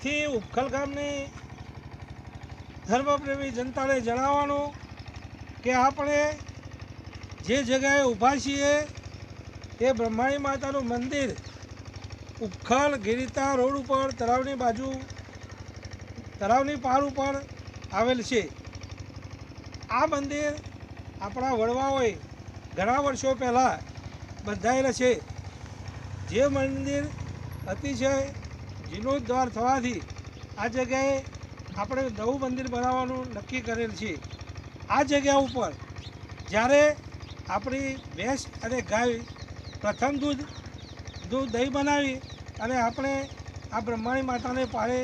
આથી ઉપખલ ગામની ધર્મપ્રેમી જનતાને જણાવવાનું કે આપણે જે જગ્યાએ ઊભા છીએ એ બ્રહ્માણી માતાનું મંદિર ઉપખલ ગિરિતા રોડ ઉપર તળાવની બાજુ, તળાવની પાર ઉપર આવેલ છે. આ મંદિર આપણા વડવાઓએ ઘણા વર્ષો પહેલાં બંધાયેલા છે. જે મંદિર અતિશય જીર્ણોદ્ધાર થવાથી આ જગ્યાએ આપણે નવું મંદિર બનાવવાનું નક્કી કરેલ છે. આ જગ્યા ઉપર જ્યારે આપણી ભેંસ અને ગાય પ્રથમ દૂધ દૂધ દહીં બનાવી અને આપણે આ બ્રહ્માણી માતાને પાળે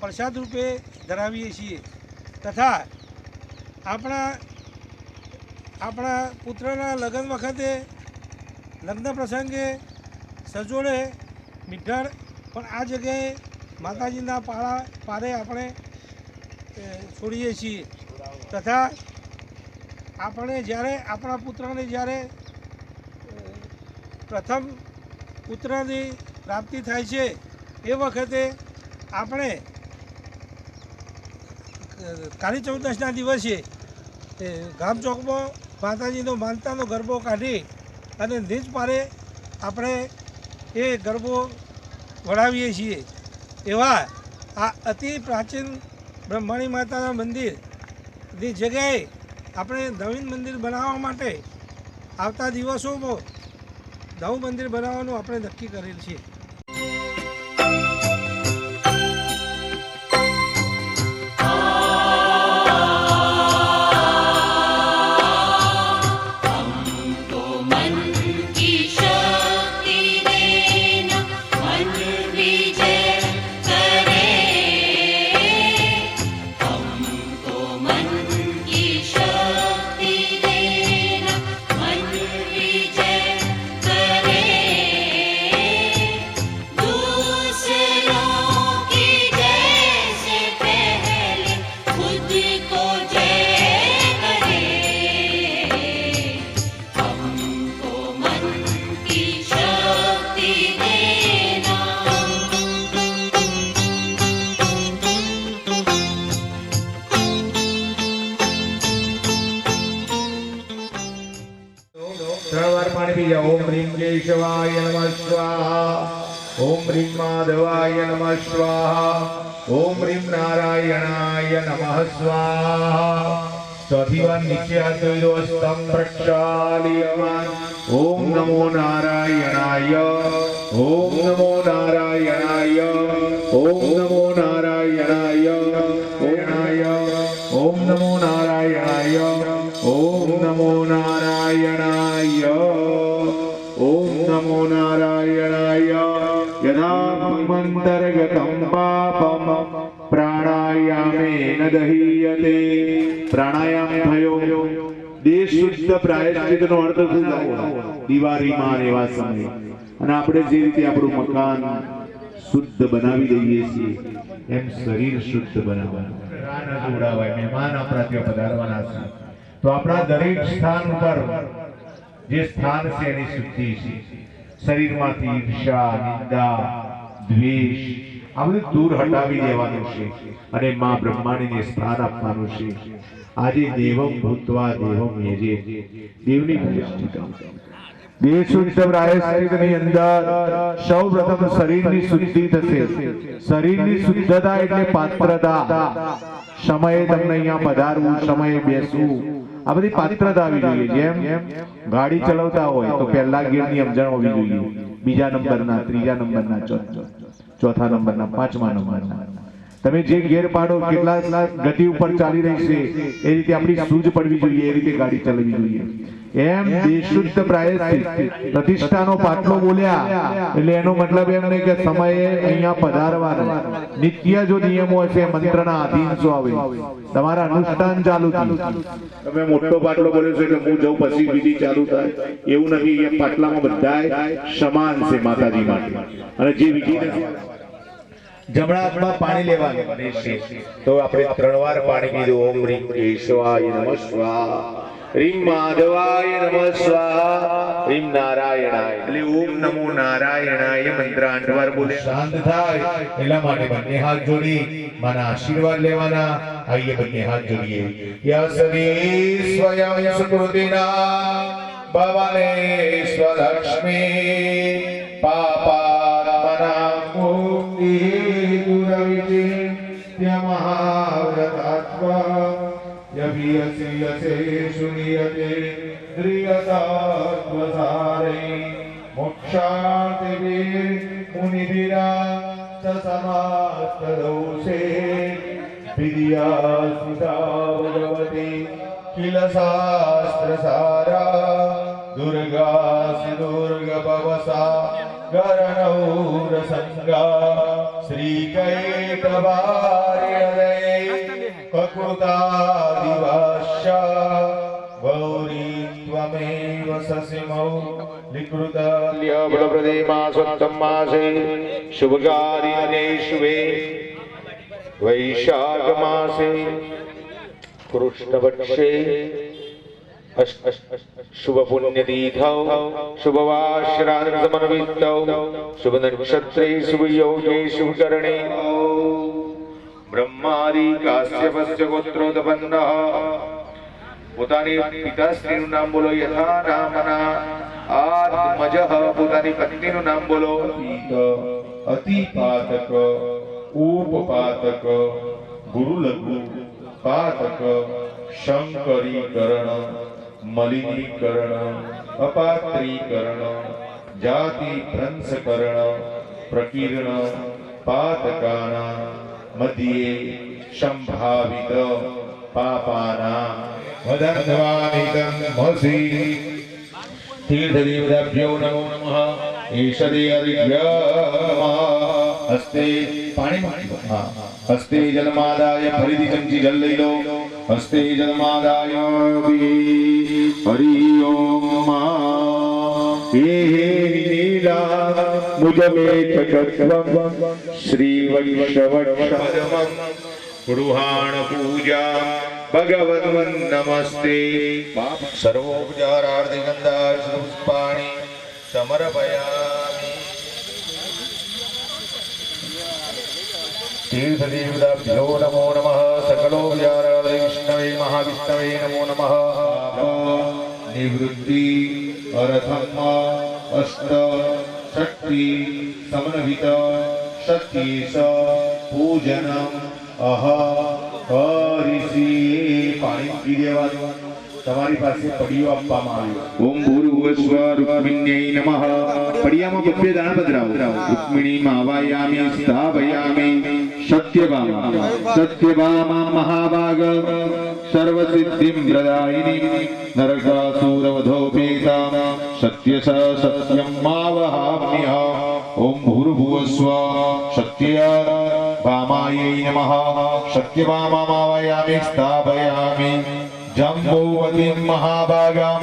પ્રસાદ રૂપે ધરાવીએ છીએ તથા આપણા આપણા પુત્રના લગ્ન વખતે લગ્ન પ્રસંગે સજોડે મીઠાણ પણ આ જગ્યાએ માતાજીના પાળા પારે આપણે છોડીએ છીએ. તથા આપણે જ્યારે, આપણા પુત્રને જ્યારે પ્રથમ પુત્રની પ્રાપ્તિ થાય છે, એ વખતે આપણે કાળી ચૌદસના દિવસે ગામ ચોકમાં માતાજીનો માનતાનો ગરબો કાઢી અને નીચ પારે આપણે એ ગરબો વડાવીએ છીએ. એવા આ અતિ પ્રાચીન બ્રહ્માણી માતાના મંદિરની જગ્યાએ આપણે નવીન મંદિર બનાવવા માટે આવતા દિવસોમાં નવું મંદિર બનાવવાનું આપણે નક્કી કરેલ છે. કેશવાય નમઃ સ્વાહા ઓમ રીમ માધવાય નમઃ સ્વાહા ઓમ રીમ નારાયણાય નમઃ સ્વાહા ચોથી વાર નીચે હાથ ધોઈ દો સ્તંભ પ્રક્ષાલ્યમાન ઓમ નમો નારાયણાય નારાયણાય યદા મંતર્ગતમ પાપમ પ્રાણાયામેન દહીયતે પ્રાણાયામ થયો દેશ શુદ્ધ પ્રાયશ્ચિતનો અર્થ શું થાય? દિવાળીમાં એવા સમયે। અને આપણે જે રીતે આપણું મકાન શુદ્ધ બનાવી દઈએ છીએ, એમ શરીર શુદ્ધ બનાવવાનું. મહેમાન આપણા ત્યાં પધારવાના છે. તો આપણા દરેક સ્થાન ઉપર જે સ્થાન છે એની શુદ્ધિ છે. શરીરમાંથી ઈર્ષા નિંદા, દ્વેષ, આ બધું દૂર હટાવી દેવાનું છે અને માં બ્રહ્માણીને સ્થાન આપવાનું છે. આજે દેવમ ભૂતવા, દેવમ યજે. દેવની દેહ શુદ્ધ અંદર સૌ પ્રથમ શરીરની શુદ્ધિ થશે. શરીરની શુદ્ધતા એટલે પાત્રતા. સમયે તમને અહીંયા પધારવું, સમયે બેસવું. આ બધી પાત્રતા આવી જોઈએ. જેમ ગાડી ચલાવતા હોય તો પહેલા ગેરની સમજણ હોવી જોઈએ. બીજા નંબરના ત્રીજા નંબરના ચોથા ચોથા નંબરના પાંચમા નંબરના. તમે જે ગેર પાડો કેટલા ગતિ ઉપર ચાલી રહી છે, એ રીતે આપણી સૂઝ પડવી જોઈએ, એ રીતે ગાડી ચલાવવી જોઈએ. એમ દેશુદ્ધ પ્રાયશ્ચિત, પ્રતિષ્ઠાનો પાટલો બોલ્યા, એટલે એનો મતલબ એમ નહીં કે સમયે અહીંયા પધારવાનો. નિત્ય જો નિયમો હશે, મંત્રના અધીન જો આવે. તમારા અનુષ્ઠાન ચાલુ થયું. તમે મોટો પાટલો બોલ્યો છો એટલે હું જઉં પછી વિધિ ચાલુ થાય. એવું નથી, એ પાટલામાં બધાય સમાન છે માતાજી માટે. અને જે વિધિ નથી જમણા હાથમાં પાણી લેવાનું. રહેશે તો આપણે ત્રણ વાર પાણી પીધું. ઓમ રીમ કેશવાય નમઃ સ્વાહા. રીમ માધવાય નમઃ સ્વાહા. રીમ નારાયણાય. એટલે ઓમ નમો નારાયણાય મંત્ર આઠ વાર બોલે. શાંત થાય. એટલા માટે બંને હાથ જોડી. મારા આશીર્વાદ લેવાના. આઈએ બંને હાથ જોડીએ. યસરી સ્વયં સુકૃતિના ભવને સ્વલક્ષ્મી. પાપાત્મના યવિયસી યસે શુનિયતે દ્રિયતાત્મસારે મોક્ષાર્થે મુનિભિરા ચ સમાસ્તદૌષે વિદ્યાસ્મિતા किल शास्त्रसारा શાસ્ત્રસારા દુર્ગાસि દુર્ગપવસા ગરણૌરસંગા શ્રીકૈતવાર્યદય ककृतादिवाशा गौरी त्वमेव ससिमौ लिकृतप्रदेमासत्तमासे शुभकारिणेष्वे वैशाखमासे। कृष्णपक्षे। शुभपुण्यतीथौ। शुभवाश्रान्तमन्वितौ शुभनक्षत्रे शुभयोगे शुभकरणे। બ્રહ્માદિ કાશ્યપસ્ય ગોત્રોદપન્ન. પોતાની પિતાશ્રીનું નામ બોલો યથા નામના. આત્મજ પોતાની પત્નીનું નામ બોલો અતિપાતક, ઉપપાતક, ગુરુલઘુ, પાતક, શંકરીકરણ, મલિનીકરણ, અપાત્રીકરણ જાતિ ભ્રંશકરણ પ્રકીર્ણ પાતકાના મધ્યે સંભાવિત પાપાના વદન્વાનિતં મસી તીર્થદેવતાભ્યો નમો નમઃ ઈશદે અરિભ્યમઃ હસ્તે પાણી હા હસ્તે જલમાદાય ફરીથી ચમચી જલ લઈ લો હસ્તે જલમાદાય હરિ ઓમ હે હે નીલા મુજમે જગત્વમ શ્રી વૈષ્ણવક્ષમમ ગૃહાણ પૂજા ભગવન નમસ્તે સર્વોપચારાર્થે ગંધા પુષ્પાણિ સમર્પયામિ તીર્થદેવતાભ્યો નમો નમઃ સકલોપચારાર્થે अष्ट, शक्ति, समन्वित સત્યેશ પૂજનમ અહ હરિષી પાણી પી દેવાનું તમારી પાસે પડીઓ આપવામાં આવ્યો ઓમ ભૂર્ભુવસ્વ રૂક્મિણ્યై નમઃ. પડિયામાં બબ્બે દાણા પધરાવો રુક્મિણી માવાયામી સ્થાપયામિ સત્યભામા સત્યભામા મહાભાગ સર્વસિદ્ધિમ પ્રદાયિની નરકાસુરવધોપેતા સત્ય સ સત્યમ માવહામ્યહ ઓમ ભૂર્ભુવસ્વ સત્ય ભામાयै નમઃ સત્યભામા માવયામિ સ્થાપયામિ જંબોવતીમ મહાભાગામ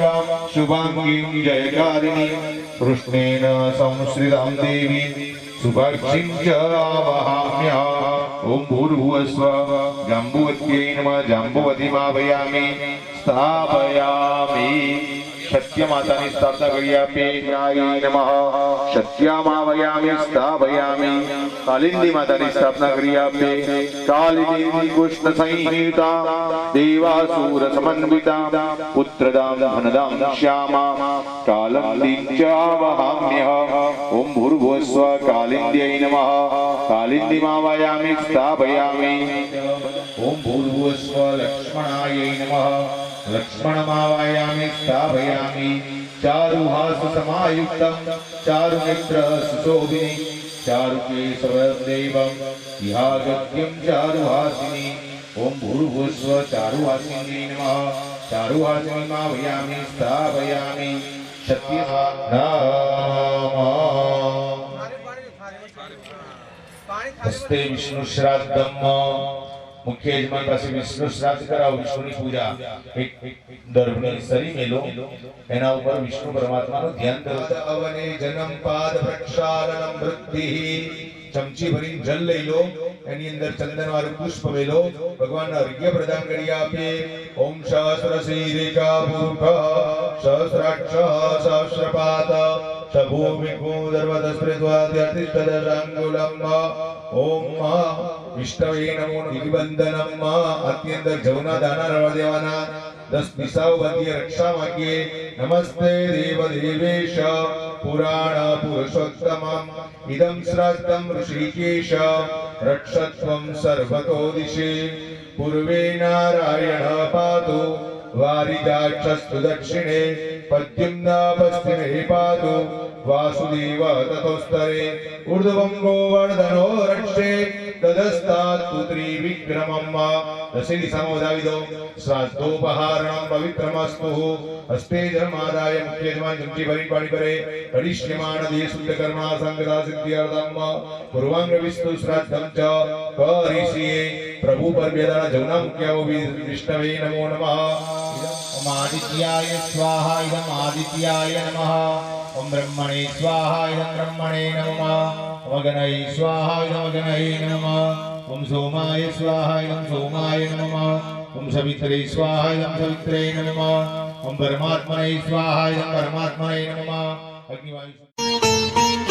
શુભાંગીમ જયકારિણી કૃષ્ણેન સંશ્રિતામ દેવી સુભાક્ષિં ચ આવાહામ્ય ઓમ ભૂર્ભુવસ્વ જાંબુવત્यै નમઃ જાંબુવતીમાભયામિ સ્થાપયામિ સત્ય માતાની સ્થાપના કરી આપે ન્યાય નમઃ સત્યામાવયામિ સ્થાપયામિ કાલિંદી માતાની સ્થાપના કરી આપે કાલિંદી કૃષ્ણ સંહિતા દેવાસુર સમન્વિતા પુત્રદામ ધનદામ શ્યામા કાલંદીં ચ આવહામ્ય ઓમ ભૂર્ભુવસ્વ કાલિંદ્यै નમઃ કાલિંદીમાવયામિ લક્ષ્મણમાવાયામિ સ્થાપયામિ ચારુહાસ સમાયુક્તમ ચારુનેત્ર સુશોભિની ચારુકેશવદેવમ ઇહાગત્યમ ચારુહાસિની ઓમ ભૂર્ભુવસ્વ ચારુહાસિની નમઃ ચારુહાસિની માવયામિ સ્થાપયામિ સત્ય હસ્તે વિષ્ણુ શ્રાદ્ધમ મુખ્ય યજમાન પાસે વિષ્ણુ શ્રાદ્ધ કરાવો, વિષ્ણુની પૂજા. એક દર્ભની સરી મેલો, એના ઉપર વિષ્ણુ પરમાત્માનું ધ્યાન કરો. અવને જનમ પાદ પ્રક્ષાલનમ વૃદ્ધિ. ચમચી ભરી જલ લઈ લો, એની અંદર ચંદન વાળું પુષ્પ વેલો ભગવાનને અર્ઘ્ય પ્રદાન કરી આપે ઓમ સહસ્ર રેખા પુરુષ સહસ્રાક્ષ સહસ્રપાત સભૂમિકુદર્વદસ્પૃત્વાદ્યતિષ્ઠદશાંગુલમ ઓમ વિષ્ણવે નમો નિબંધનમ અત્યંત જવના દાના રવા દેવાના દસ દિશાઓ બંધીએ રક્ષા માંગીએ નમસ્તે દેવ દેવેશ પુરાણ પુરુષોત્તમમ ઇદમ શ્રાદ્ધમ ઋષિકેશ રક્ષત્વમ સર્વતો દિશે પૂર્વે નારાયણ પાતુ વારિજાક્ષસ્તુ દક્ષિણે પદ્યુમ્ના પશ્ચિમે પાતુ वासुदेव ततोस्तरे ऊर्ध्वंगो वर्धनो रक्षे तदस्तात्तु त्रिविक्रमम् वा दशरि समोदाविदो श्राद्धोपहारणं पवित्रमस्तुः हस्ते धर्मादाय मुख्यजमान् जन्ति परिपाणिपरे करिष्यमाणदे शुद्धकर्मा सङ्गता सिद्ध्यर्थं वा पूर्वाङ्गविस्तु श्राद्धं च करिष्ये प्रभुपर्व्यदान जौनामुख्यावो विष्णवे नमो नमः इदम् आदित्याय स्वाहा इदम् आदित्याय नमः ओम ब्रह्मणे स्वाहा इदम ब्रह्मणे नमः ओम अग्नये स्वाहा इदम अग्नये नमः ओम सोमाय स्वाहा इदम सोमाय नमः ओम सवित्रे स्वाहा इदम सवित्रे नमः ओम परमात्मने स्वाहा इदम परमात्मने नमः अग्निवायु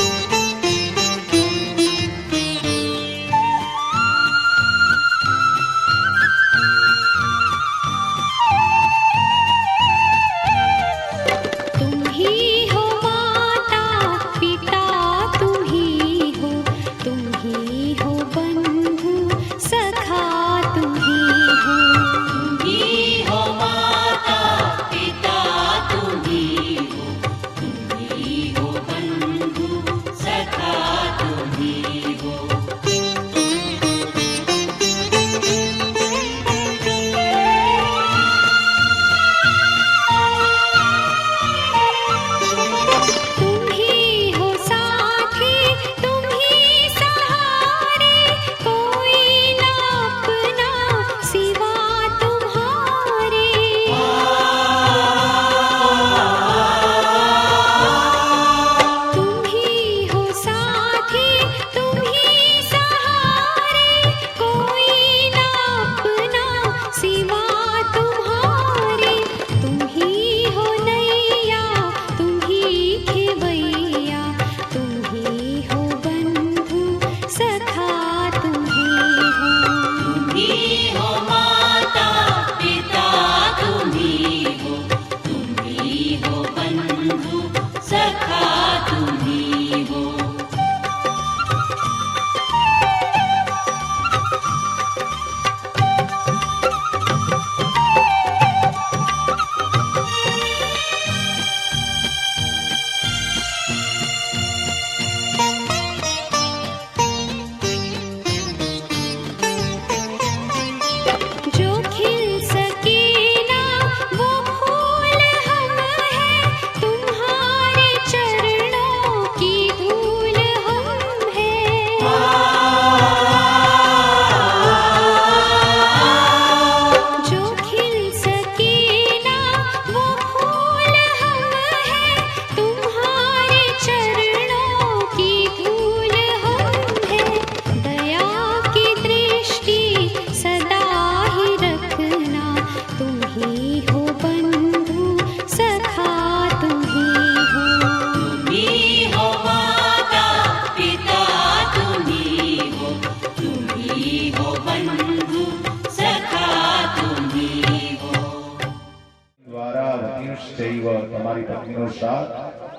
પત્નીનો સાથ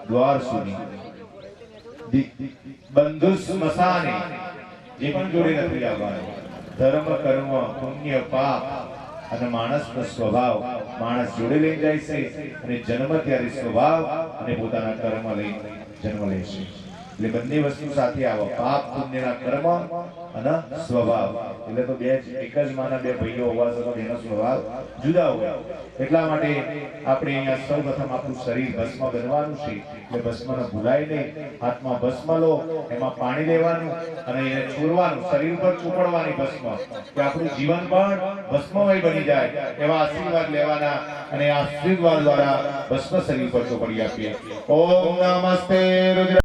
દ્વાર સુધી. બંધુ સ્મશાને જે પણ જોડે નથી આવવાનું, ધર્મ, કર્મ, પુણ્ય, પાપ અને માણસનો સ્વભાવ માણસ જોડે લઈ જાય છે અને જન્મ ત્યારે સ્વભાવ અને પોતાના કર્મ લઈ જન્મ લે છે. એટલે બંને વસ્તુ સાથે આવો. પાપ, પુણ્યના કર્મ અને સ્વભાવ. એટલે તો બે એક જ માના બે ભાઈઓ હોવા છતાં એનો સ્વભાવ જુદા હોય. એટલા માટે આપણે અહીંયા સૌ પ્રથમ આપણું શરીર ભસ્મ બનવાનું છે. એટલે ભસ્મને ભૂલાય નહીં. હાથમાં ભસ્મ લો, એમાં પાણી લેવાનું અને એને છોડવાનું. શરીર પર ચોપડવાની ભસ્મ. કે આપણું જીવન પણ ભસ્મમય બની જાય. એવા આશીર્વાદ લેવાના અને આશીર્વાદ દ્વારા ભસ્મ શરીર પર ચોપડી આપીએ. ઓમ નમસ્તે, રુદ્ર